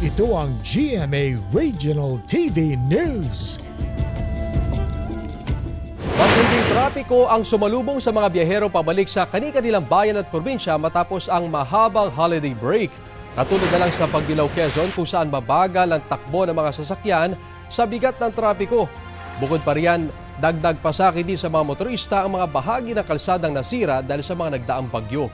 Ito ang GMA Regional TV News. Matinding trapiko ang sumalubong sa mga biyahero pabalik sa kani-kanilang bayan at probinsya matapos ang mahabang holiday break. Katulad na lang sa Pagdilaw Quezon kung saan mabagal ang takbo ng mga sasakyan sa bigat ng trapiko. Bukod pa riyan, dagdag pasaki din sa mga motorista ang mga bahagi ng kalsadang nasira dahil sa mga nagdaang bagyo.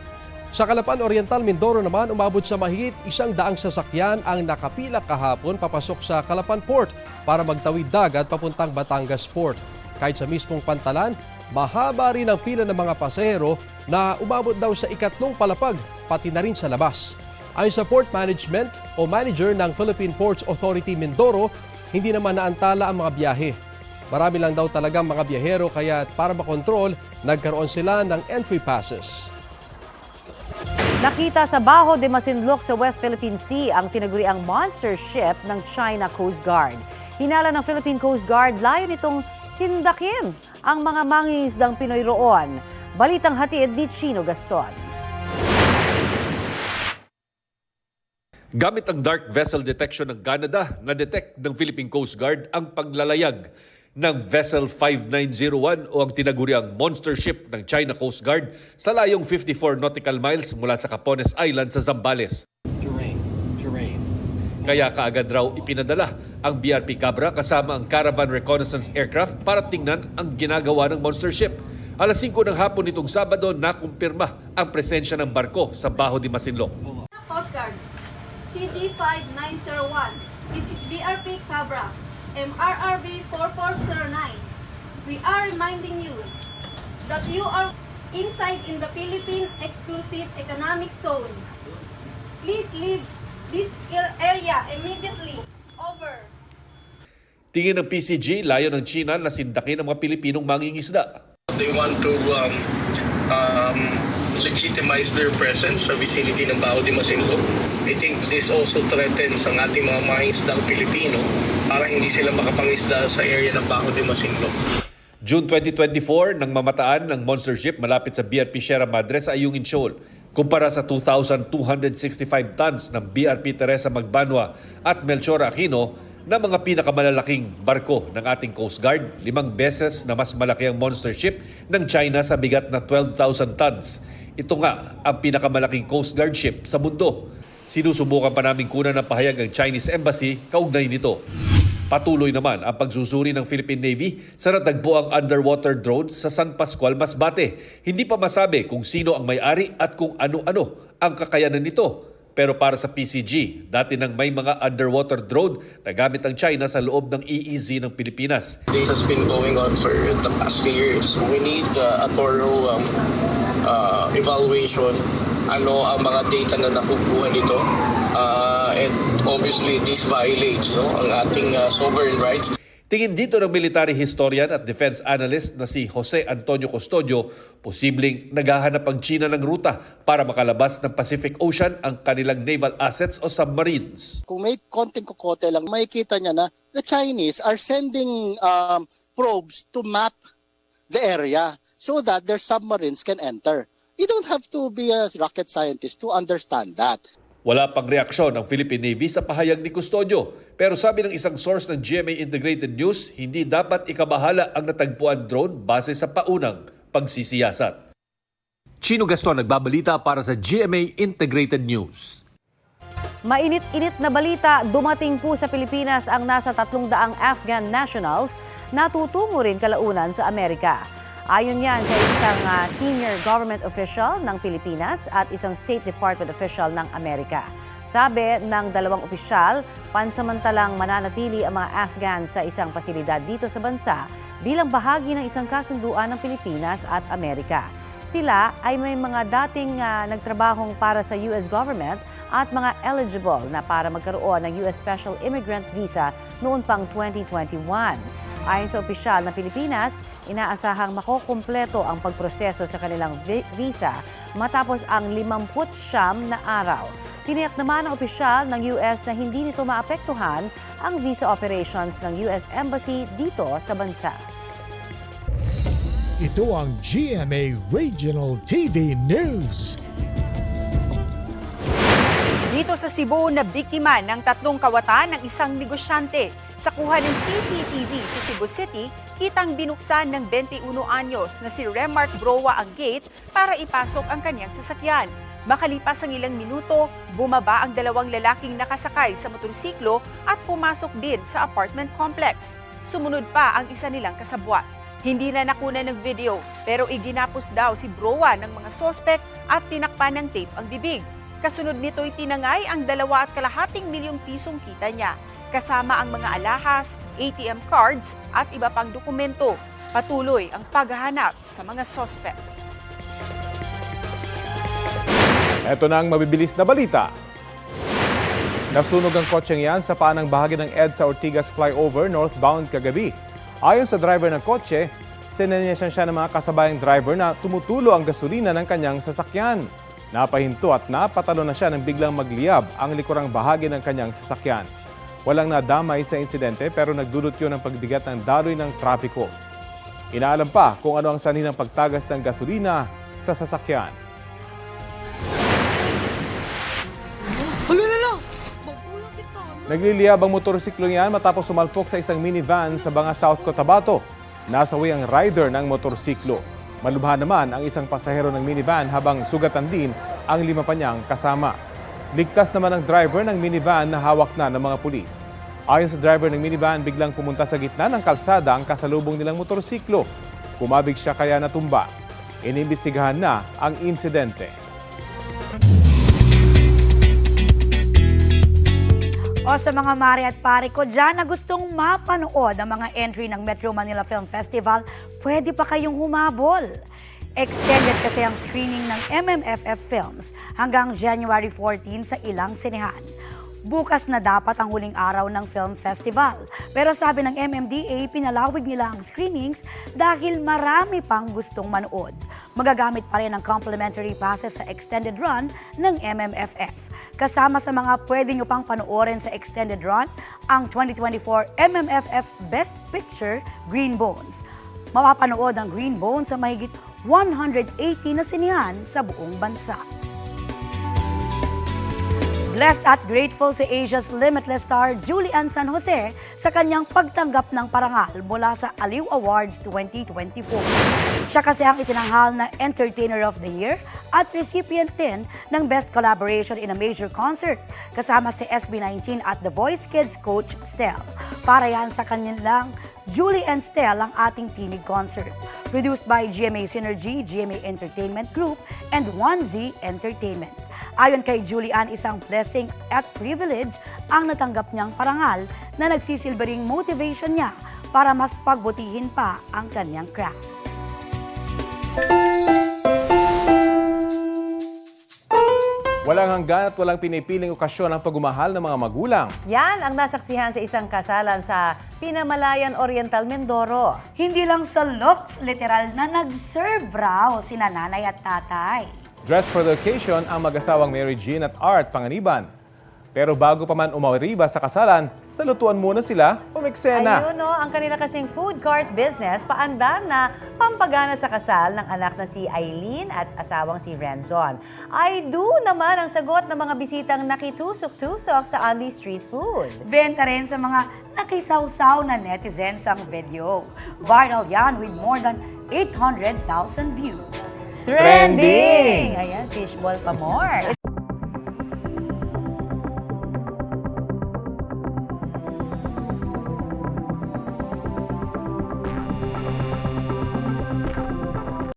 Sa Calapan Oriental, Mindoro naman umabot sa mahigit isang daang sasakyan ang nakapila kahapon papasok sa Calapan Port para magtawid dagat papuntang Batangas Port. Kahit sa mismong pantalan, mahaba rin ang pila ng mga pasahero na umabot daw sa ikatlong palapag, pati na rin sa labas. Ayon sa Port Management o manager ng Philippine Ports Authority Mindoro, hindi naman naantala ang mga biyahe. Marami lang daw talagang mga biyahero kaya para makontrol, nagkaroon sila ng entry passes. Nakita sa Baho de Masinloc sa West Philippine Sea ang tinaguriang monster ship ng China Coast Guard. Hinala ng Philippine Coast Guard, layo nitong sindakin ang mga mangingisdang Pinoy roon. Balitang hatid ni Chino Gaston. Gamit ang dark vessel detection ng Canada, na-detect ng Philippine Coast Guard ang paglalayag ng Vessel 5901 o ang tinaguriang monster ship ng China Coast Guard sa layong 54 nautical miles mula sa Capones Island sa Zambales. terrain, terrain. Kaya kaagad raw ipinadala ang BRP Cabra kasama ang Caravan Reconnaissance Aircraft para tingnan ang ginagawa ng monster ship. Alas 5 ng hapon nitong Sabado, nakumpirma ang presensya ng barko sa Baho de Masinloc. Coast Guard, CD5901. This is BRP Cabra, MRRB 4409. We are reminding you that you are inside in the Philippine Exclusive Economic Zone. Please leave this ar- area immediately. Over. Tingin ng PCG, layo ng China na sindakin ang mga Pilipinong mangingisda. They want to um, um, legitimize their presence sa vicinity ng Bao de Masinloc. I think this also threatens ang ating mga mangingisdang Pilipino para hindi sila makapangisda sa area ng Bao de Masinloc. June 2024, nang mamataan ng monster ship malapit sa BRP Sierra Madre sa Ayungin Shoal. Kumpara sa 2,265 tons ng BRP Teresa Magbanwa at Melchor Aquino na mga pinakamalalaking barko ng ating Coast Guard, limang beses na mas malaki ang monster ship ng China sa bigat na 12,000 tons. Ito nga ang pinakamalaking Coast Guard ship sa mundo. Sinusubukan pa namin kunan ng pahayag ang Chinese Embassy kaugnay nito. Patuloy naman ang pagsusuri ng Philippine Navy sa natagpo ang underwater drones sa San Pascual, Masbate. Hindi pa masabi kung sino ang may-ari at kung ano-ano ang kakayanan nito. Pero para sa PCG, dati nang may mga underwater drone na gamit ang China sa loob ng EEZ ng Pilipinas. This has been going on for the past few years. We need uh, a thorough um, uh, evaluation ano ang mga data na nakukuha nito uh, and obviously this violates no, ang ating uh, sovereign rights Tingin dito ng military historian at defense analyst na si Jose Antonio Custodio, posibleng naghahanap ang China ng ruta para makalabas ng Pacific Ocean ang kanilang naval assets o submarines. kung may konting kokote lang, makikita niya na the Chinese are sending um, probes to map the area so that their submarines can enter. You don't have to be a rocket scientist to understand that. Wala pang reaksyon ang Philippine Navy sa pahayag ni Custodio. Pero sabi ng isang source ng GMA Integrated News, hindi dapat ikabahala ang natagpuan drone base sa paunang pagsisiyasat. Chino Gaston nagbabalita para sa GMA Integrated News. Mainit-init na balita, dumating po sa Pilipinas ang nasa 300 Afghan nationals na tutungo rin kalaunan sa Amerika. Ayon yan kay isang ah, senior government official ng Pilipinas at isang State Department official ng Amerika. Sabi ng dalawang opisyal, pansamantalang mananatili ang mga Afghans sa isang pasilidad dito sa bansa bilang bahagi ng isang kasunduan ng Pilipinas at Amerika. Sila ay may mga dating ah, nagtrabahong para sa US government at mga eligible na para magkaroon ng US Special Immigrant Visa noon pang 2021. Ayon sa opisyal ng Pilipinas, inaasahang makokumpleto ang pagproseso sa kanilang vi- visa matapos ang 50 na araw. Tiniyak naman ng opisyal ng US na hindi nito maapektuhan ang visa operations ng US Embassy dito sa bansa. Ito ang GMA Regional TV News. Dito sa Cebu na biktima ng tatlong kawatan ng isang negosyante. Sa kuha ng CCTV sa Cebu City, kitang binuksan ng 21 anyos na si Remark Browa ang gate para ipasok ang kanyang sasakyan. Makalipas ang ilang minuto, bumaba ang dalawang lalaking nakasakay sa motorsiklo at pumasok din sa apartment complex. Sumunod pa ang isa nilang kasabwat. Hindi na nakuna ng video pero iginapos daw si Browa ng mga sospek at tinakpan ng tape ang bibig. Kasunod nito'y tinangay ang dalawa at kalahating milyong pisong kita niya, kasama ang mga alahas, ATM cards at iba pang dokumento. Patuloy ang paghahanap sa mga sospek. Ito na ang mabibilis na balita. Nasunog ang kotseng yan sa paanang bahagi ng EDSA Ortigas flyover northbound kagabi. Ayon sa driver ng kotse, sinenyasan siya ng mga kasabayang driver na tumutulo ang gasolina ng kanyang sasakyan. Napahinto at napatalo na siya nang biglang magliyab ang likurang bahagi ng kanyang sasakyan. Walang nadamay sa insidente pero nagdulot yun ng pagbigat ng daloy ng trapiko. Inaalam pa kung ano ang sanhi ng pagtagas ng gasolina sa sasakyan. Nagliliyab ang motorsiklo niyan matapos sumalpok sa isang minivan sa Banga South Cotabato. Nasawi ang rider ng motorsiklo. Malubha naman ang isang pasahero ng minivan habang sugatan din ang lima pa niyang kasama. Ligtas naman ang driver ng minivan na hawak na ng mga pulis. Ayon sa driver ng minivan, biglang pumunta sa gitna ng kalsada ang kasalubong nilang motorsiklo. Kumabig siya kaya natumba. Inimbestigahan na ang insidente. O sa mga mare at pare ko dyan na gustong mapanood ang mga entry ng Metro Manila Film Festival, pwede pa kayong humabol. Extended kasi ang screening ng MMFF Films hanggang January 14 sa ilang sinehan. Bukas na dapat ang huling araw ng film festival. Pero sabi ng MMDA, pinalawig nila ang screenings dahil marami pang gustong manood. Magagamit pa rin ang complimentary passes sa extended run ng MMFF. Kasama sa mga pwede nyo pang panoorin sa extended run, ang 2024 MMFF Best Picture Green Bones. Mapapanood ang Green Bones sa mahigit 180 na sinihan sa buong bansa. Blessed at grateful si Asia's Limitless star Julian San Jose sa kanyang pagtanggap ng parangal mula sa Aliw Awards 2024. Siya kasi ang itinanghal na Entertainer of the Year at recipient din ng Best Collaboration in a Major Concert kasama si SB19 at The Voice Kids coach Stel. Para yan sa kanilang Julie and Stel ang ating tinig concert. Produced by GMA Synergy, GMA Entertainment Group, and 1Z Entertainment. Ayon kay Julian, isang blessing at privilege ang natanggap niyang parangal na nagsisilbering motivation niya para mas pagbutihin pa ang kanyang craft. Walang hanggan at walang pinipiling okasyon ang pagumahal ng mga magulang. Yan ang nasaksihan sa isang kasalan sa Pinamalayan Oriental, Mindoro. Hindi lang sa looks, literal na nag-serve raw sina nanay at tatay. Dress for the occasion ang mag-asawang Mary Jean at Art Panganiban. Pero bago pa man umariba sa kasalan, salutuan muna sila umeksena. Ayun no, ang kanila kasing food cart business paandar na pampagana sa kasal ng anak na si Eileen at asawang si Renzon. I do naman ang sagot ng mga bisitang nakitusok-tusok sa Andy Street Food. Benta rin sa mga nakisawsaw na netizens ang video. Viral yan with more than 800,000 views. Trending! Ayan, fishball pa more.